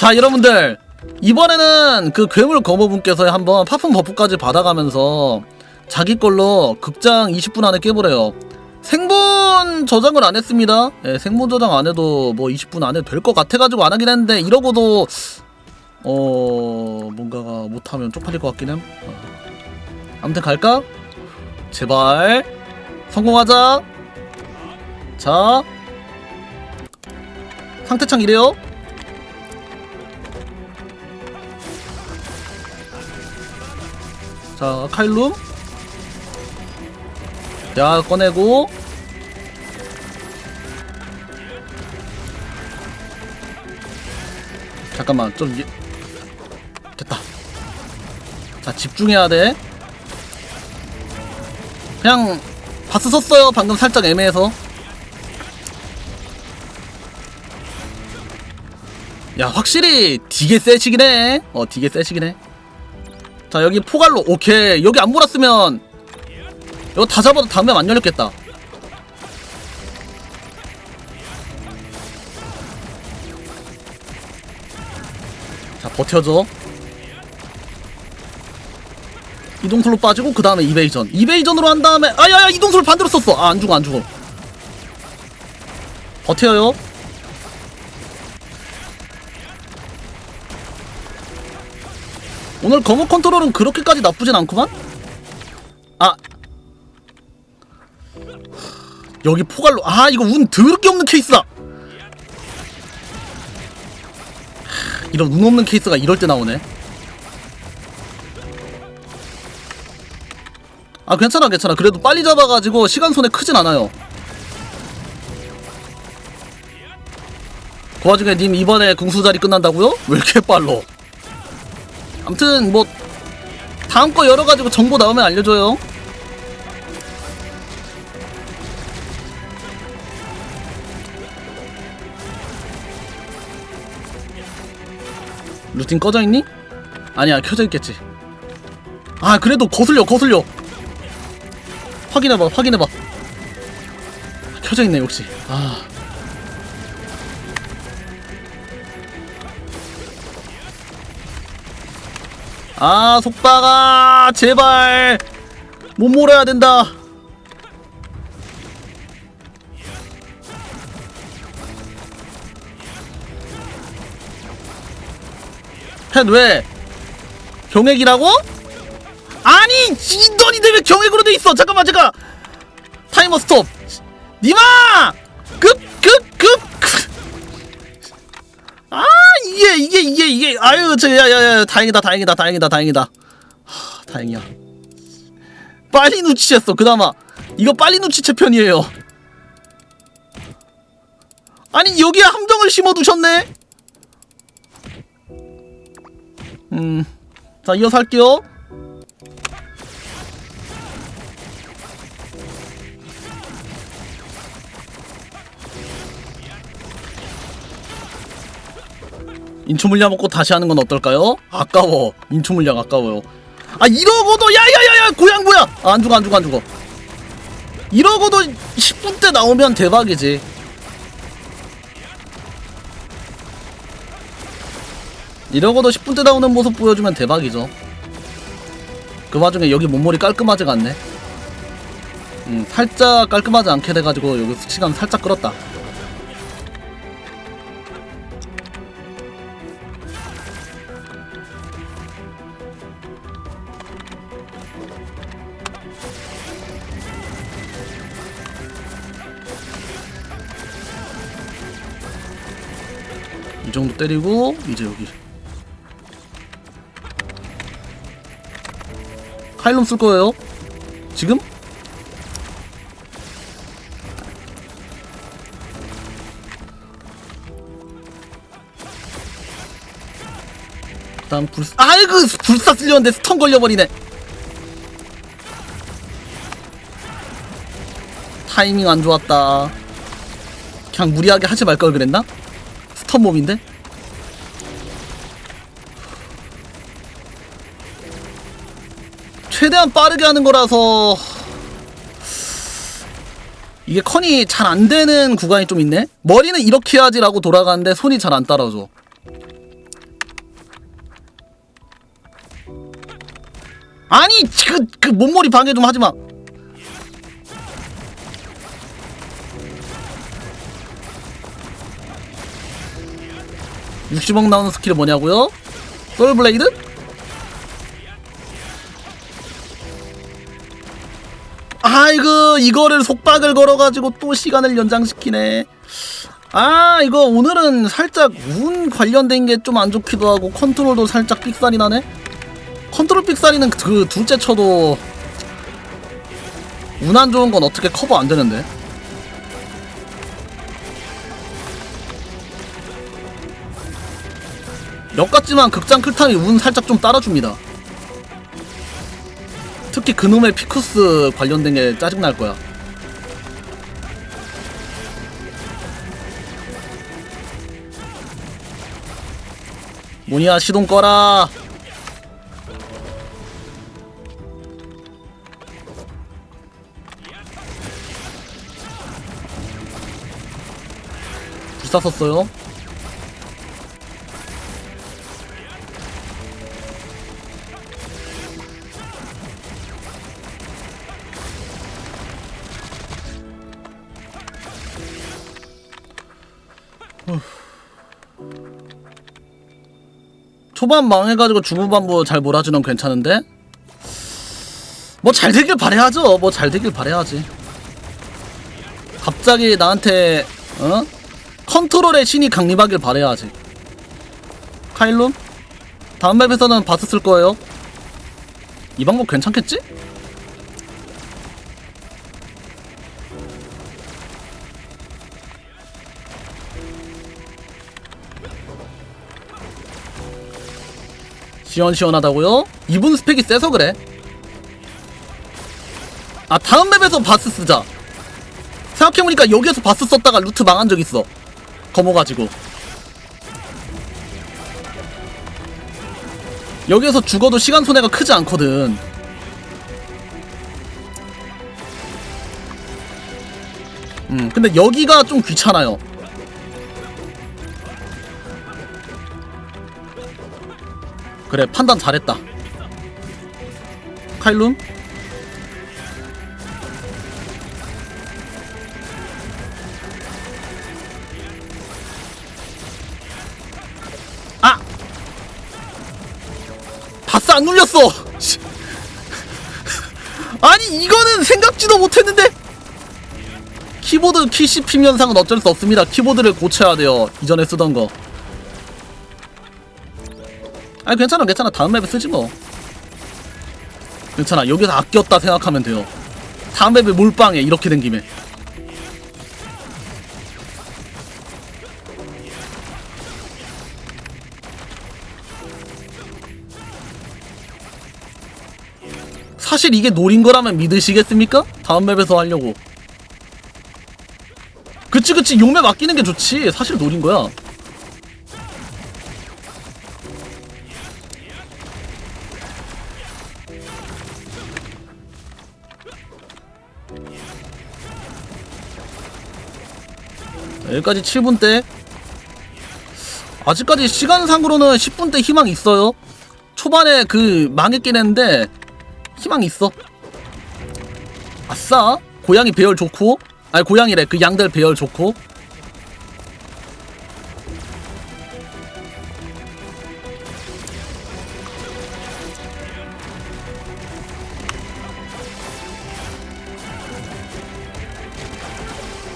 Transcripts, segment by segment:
자 여러분들. 이번에는 그 괴물 거모분께서 한번 파품 버프까지 받아가면서 자기 걸로 극장 20분 안에 깨보래요. 생본 저장을 안 했습니다. 예, 생본 저장 안 해도 뭐 20분 안에 될 것 같아가지고 안 하긴 했는데 이러고도 어 뭔가가 못하면 쪽팔릴 것 같긴 해 어. 아무튼 갈까? 제발. 성공하자. 자. 상태창 이래요 자 칼룸. 자 꺼내고. 잠깐만 좀 이- 됐다. 자 집중해야 돼. 그냥 바스 썼어요 방금 살짝 애매해서. 야 확실히 되게 세시긴 해어 되게 세시긴 해 자 여기 포갈로 오케이. 여기 안 몰았으면 이거 다 잡아도 다음에 안 열렸겠다. 자 버텨줘. 이동술로 빠지고 그 다음에 이베이전. 이베이전으로 한 다음에 아야야 이동술 반대로 썼어. 아 안 죽어 안 죽어. 버텨요 오늘 검은 컨트롤은 그렇게까지 나쁘진 않구만? 아. 여기 포갈로 아 이거 운 더럽게 없는 케이스다! 하, 이런 운 없는 케이스가 이럴 때 나오네. 아 괜찮아 괜찮아. 그래도 빨리 잡아가지고 시간 손해 크진 않아요. 그 와중에 님 이번에 궁수자리 끝난다고요? 왜 이렇게 빨로 암튼 뭐 다음 거 열어가지고 정보 나오면 알려줘요. 루틴 꺼져 있니? 아니야 켜져 있겠지. 아 그래도 거슬려 거슬려. 확인해봐 확인해봐. 켜져 있네 역시. 아 아 속박아 제발. 못 몰아야 된다. 팬 왜? 경액이라고? 아니 인돈이 되면 경액으로 돼 있어. 잠깐만 잠깐. 타이머 스톱. 니마! 급급급 아 이게 이게 이게 이게. 아유 저야야야 다행이다 다행이다 다행이다 다행이다. 하, 다행이야. 빨리 눈치챘어 그나마. 이거 빨리 눈치채 편이에요. 아니 여기에 함정을 심어두셨네? 음자 이어서 할게요 인초 물량 먹고 다시 하는 건 어떨까요? 아까워. 인초 물량 아까워요. 아 이러고도 야야야야 고양 뭐야? 아, 안 죽어 안 죽어 안 죽어. 이러고도 10분 때 나오면 대박이지. 이러고도 10분 때 나오는 모습 보여주면 대박이죠. 그 와중에 여기 몸머리 깔끔하지가 않네. 음, 살짝 깔끔하지 않게 돼가지고 여기 수치감 살짝 끌었다. 때리고 이제 여기 카일롬 쓸 거예요. 지금? 그다음 불 아이고 불사 쓸려는데 스턴 걸려버리네. 타이밍 안 좋았다. 그냥 무리하게 하지 말 걸 그랬나? 스턴 몸인데? 최대한 빠르게 하는 거라서 이게 컨이 잘 안 되는 구간이 좀 있네? 머리는 이렇게 해야지라고 돌아가는데 손이 잘 안 따라줘 아니 그, 그 몸머리 방해 좀 하지마 60억 나오는 스킬이 뭐냐고요? 솔블레이드? 이거를 속박을 걸어가지고 또 시간을 연장시키네. 아 이거 오늘은 살짝 운 관련된 게 좀 안 좋기도 하고 컨트롤도 살짝 삑살이 나네? 컨트롤 삑살이는 그 둘째 쳐도 운 안 좋은 건 어떻게 커버 안 되는데? 역 같지만 극장 클탐이 운 살짝 좀 따라줍니다 특히 그놈의 피쿠스 관련된 게 짜증날 거야. 뭐냐 시동 꺼라. 불사 썼어요 초반 망해가지고 중후반부 잘 몰아주는 괜찮은데? 뭐 잘 되길 바래야죠. 뭐 잘 되길 바래야지. 갑자기 나한테 어? 컨트롤의 신이 강림하길 바래야지. 카일룸? 다음 맵에서는 쓸 거예요. 이 방법 괜찮겠지? 시원시원하다고요? 이분 스펙이 세서 그래. 아 다음 맵에서 바스 쓰자. 생각해보니까 여기에서 바스 썼다가 루트 망한 적 있어. 검어가지고. 여기에서 죽어도 시간 손해가 크지 않거든. 음, 근데 여기가 좀 귀찮아요. 그래, 판단 잘했다. 카일룸? 아! 바스 안 눌렸어! 씨. 아니, 이거는 생각지도 못했는데! 키보드 키 씹힘 현상은 어쩔 수 없습니다. 키보드를 고쳐야 돼요. 이전에 쓰던 거. 아니 괜찮아 괜찮아. 다음 맵에 쓰지 뭐. 괜찮아. 여기서 아꼈다 생각하면 돼요. 다음 맵에 몰빵해 이렇게 된 김에. 사실 이게 노린 거라면 믿으시겠습니까? 다음 맵에서 하려고. 그치 그치. 용맵 아끼는 게 좋지. 사실 노린 거야 여기까지 7분대 아직까지 시간상으로는 10분대 희망 있어요? 초반에 그 망했긴 했는데 희망 있어? 아싸. 고양이 배열 좋고. 아니 고양이래. 그 양들 배열 좋고.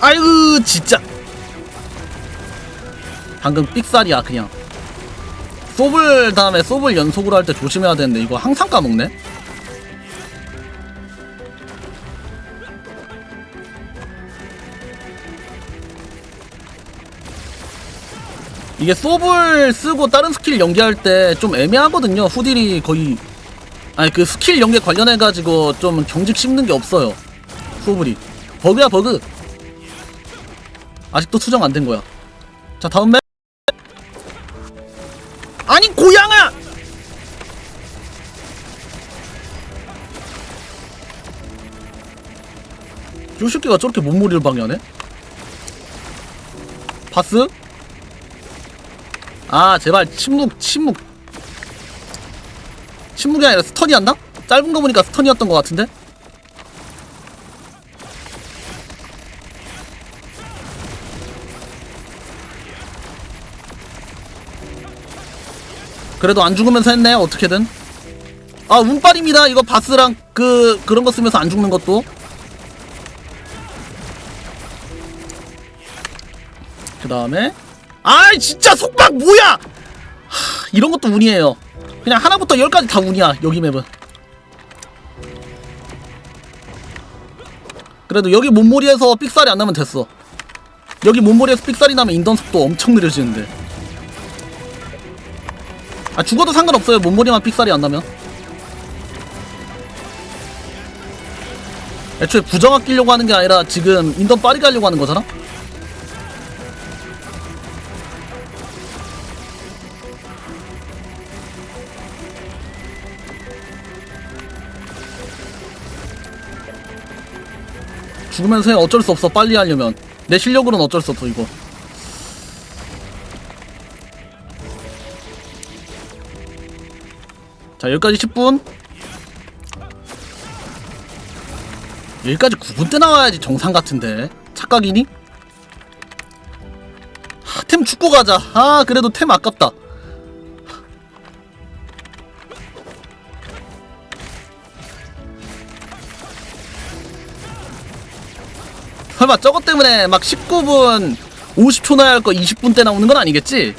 아이고 진짜 방금 삑살이야 그냥. 소블 다음에 소블 연속으로 할 때 조심해야 되는데 이거 항상 까먹네? 이게 소블 쓰고 다른 스킬 연계할 때 좀 애매하거든요 후딜이 거의. 아니 그 스킬 연계 관련해가지고 좀 경직 씹는 게 없어요 소블이. 버그야 버그! 아직도 수정 안 된 거야. 자, 다음 맵. 요 새끼가 저렇게 몸무리를 방해하네? 바스? 아, 제발, 침묵, 침묵. 침묵이 아니라 스턴이 한다? 짧은 거 보니까 스턴이었던 것 같은데? 그래도 안 죽으면서 했네 어떻게든 아 운빨입니다 이거 바스랑 그 그런 거 쓰면서 안 죽는 것도 그 다음에. 아이 진짜 속박 뭐야! 하, 이런 것도 운이에요. 그냥 하나부터 열까지 다 운이야 여기 맵은. 그래도 여기 몸무리에서 삑살이 안 나면 됐어. 여기 몸무리에서 삑살이 나면 인던 속도 엄청 느려지는데. 아 죽어도 상관없어요 몸무리만 삑살이 안 나면. 애초에 부정 아끼려고 하는 게 아니라 지금 인던 빠르게 하려고 하는 거잖아 죽으면서 해 어쩔 수 없어 빨리 하려면. 내 실력으로는 어쩔 수 없어 이거. 자 여기까지 10분. 여기까지 9분 때 나와야지 정상 같은데. 착각이니? 하, 템 죽고 가자. 아 그래도 템 아깝다 설마 저것 때문에 막 19분 50초 나야 할 거 20분 때 나오는 건 아니겠지?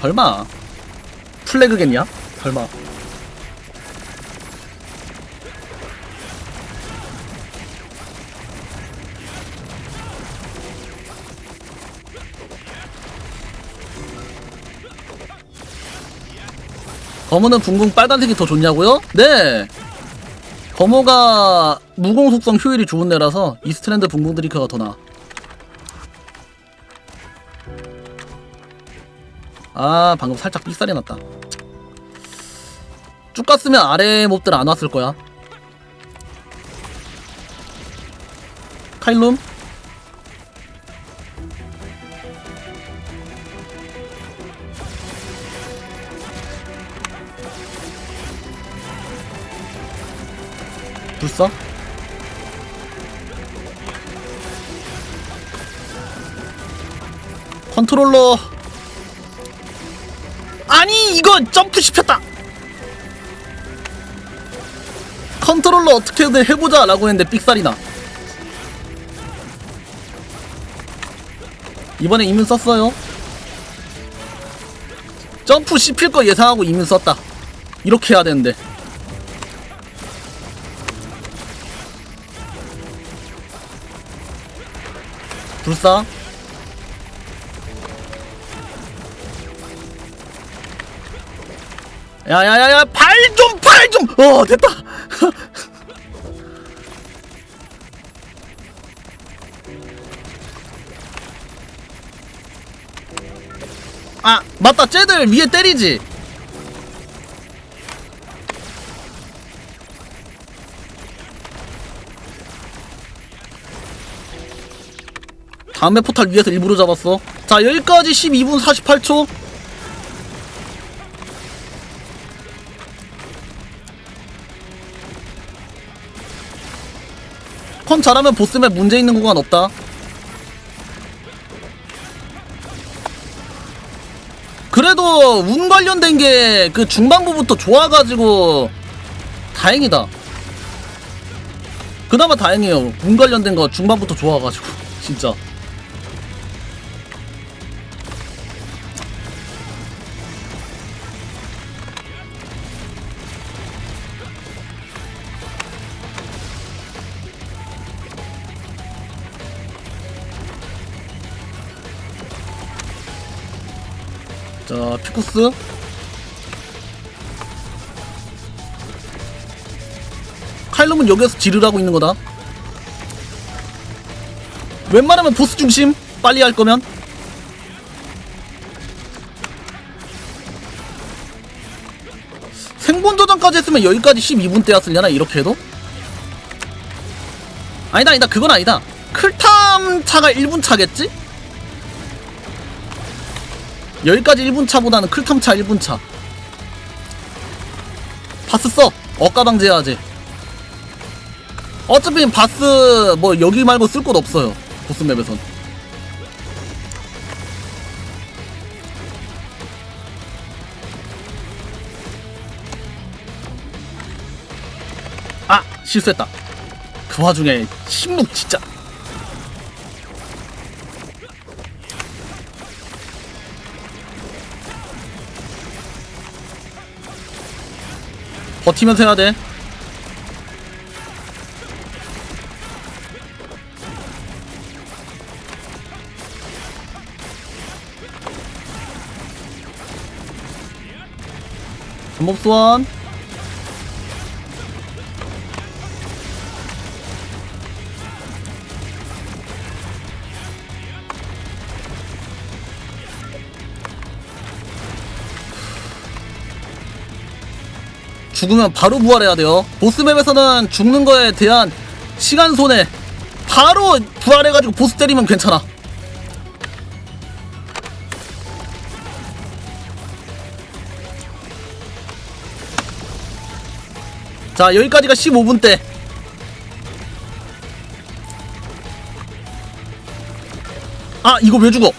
설마 플래그겠냐? 설마 검은은 붕붕 빨간색이 더 좋냐고요? 네 검호가 무공 속성 효율이 좋은 애라서 이스트랜드 붕붕 드리커가 더 나아 아 방금 살짝 삑살이 났다. 쭉 갔으면 아래 몹들 안 왔을 거야. 카일룸? 불사 컨트롤러. 아니 이거 점프 씹혔다. 컨트롤러 어떻게든 해보자 라고 했는데 삑살이 나. 이번에 이문 썼어요. 점프 씹힐 거 예상하고 이문 썼다. 이렇게 해야 되는데. 불사 야야야야 발좀발 좀. 어 됐다. 아 맞다. 쟤들 위에 때리지. 다음에 포탈 위에서 일부러 잡았어. 자 여기까지 12분 48초 컨 잘하면 보스맵 문제 있는 구간 없다. 그래도 운 관련된 게 그 중반부부터 좋아가지고 다행이다. 그나마 다행이에요. 운 관련된 거 중반부터 좋아가지고 진짜 자, 피쿠스. 카일럼은 여기서 지르라고 있는 거다. 웬만하면 보스 중심 빨리 할 거면 생본 저장까지 했으면 여기까지 12분 때였으려나 이렇게 해도? 아니다 아니다 그건 아니다 클탐 차가 1분 차겠지? 여기까지 1분 차보다는 클탐 차 1분 차. 파스 써. 억가방지해야지. 어차피 바스 뭐 여기 말고 쓸 곳 없어요. 보스맵에선. 아 실수했다. 그 와중에 침묵 진짜 버티면서 해야 돼. 소환 죽으면 바로 부활해야 돼요. 보스맵에서는 죽는 거에 대한 시간 손해 바로 부활해가지고 보스 때리면 괜찮아. 자 여기까지가 15분 대. 아 이거 왜 죽어?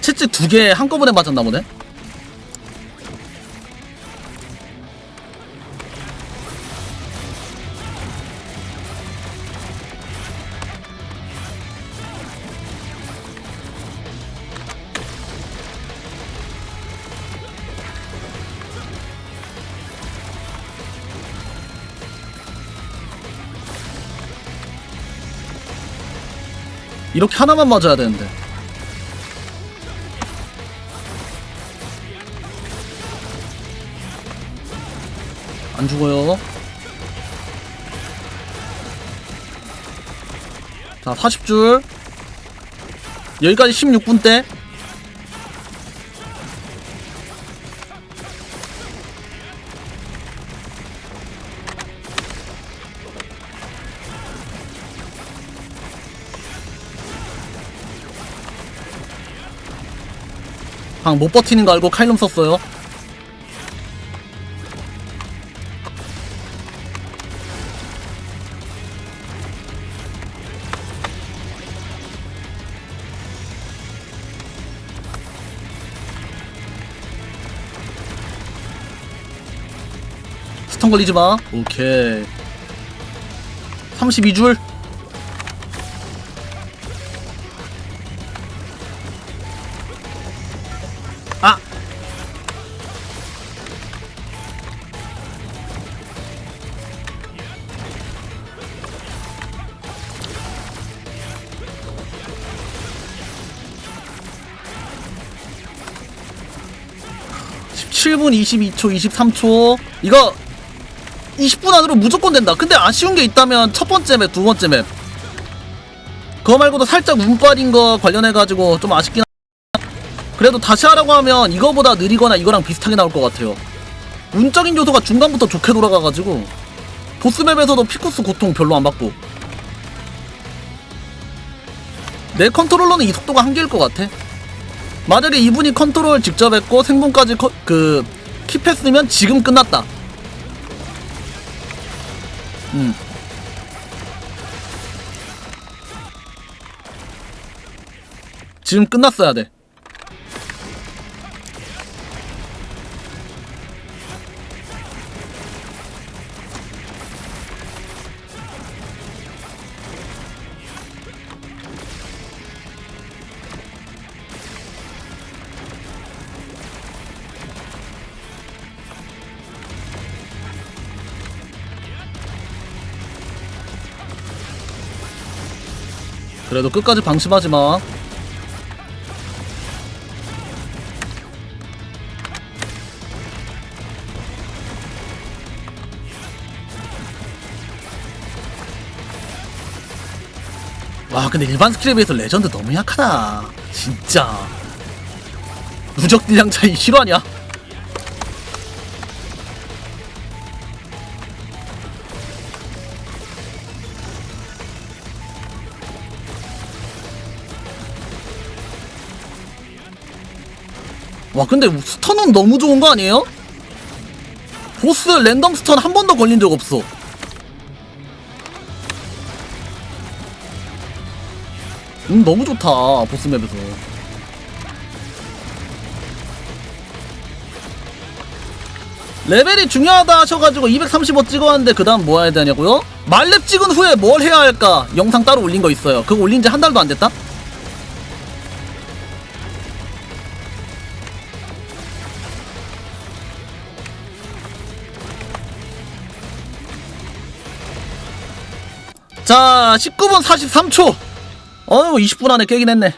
채찍 두 개 한꺼번에 맞았나 보네. 이렇게 하나만 맞아야 되는데. 안 죽어요. 자, 40줄. 여기까지 16분 대. 방못 버티는 거 알고 칼럼 썼어요. 스턴 걸리지 마. 오케이. 32줄. (17분 22초 23초) 이거 20분 안으로 무조건 된다 근데 아쉬운 게 있다면 첫 번째 맵 두 번째 맵 그거 말고도 살짝 운빨인 거 관련해가지고 좀 아쉽긴 그래도 다시 하라고 하면 이거보다 느리거나 이거랑 비슷하게 나올 것 같아요. 운적인 요소가 중간부터 좋게 돌아가가지고 보스맵에서도 피쿠스 고통 별로 안 받고 내 컨트롤러는 이 속도가 한계일 것 같아. 만약에 이분이 컨트롤 직접 했고 생본까지 커, 그 킵했으면 지금 끝났다. 음. 지금 끝났어야 돼. 그래도 끝까지 방심하지 마. 와 근데 일반 스킬에 비해서 레전드 너무 약하다 진짜 누적 딜량 차이 실화냐? 와 근데 스턴은 너무 좋은 거 아니에요? 보스 랜덤 스턴 한 번도 걸린 적 없어. 음, 너무 좋다, 보스 맵에서. 레벨이 중요하다 하셔가지고 235 찍어왔는데 그 다음 뭐 해야 되냐고요? 말렙 찍은 후에 뭘 해야 할까? 영상 따로 올린 거 있어요. 그거 올린 지 한 달도 안 됐다? 자, 19분 43초. 어휴, 20분 안에 깨긴 했네.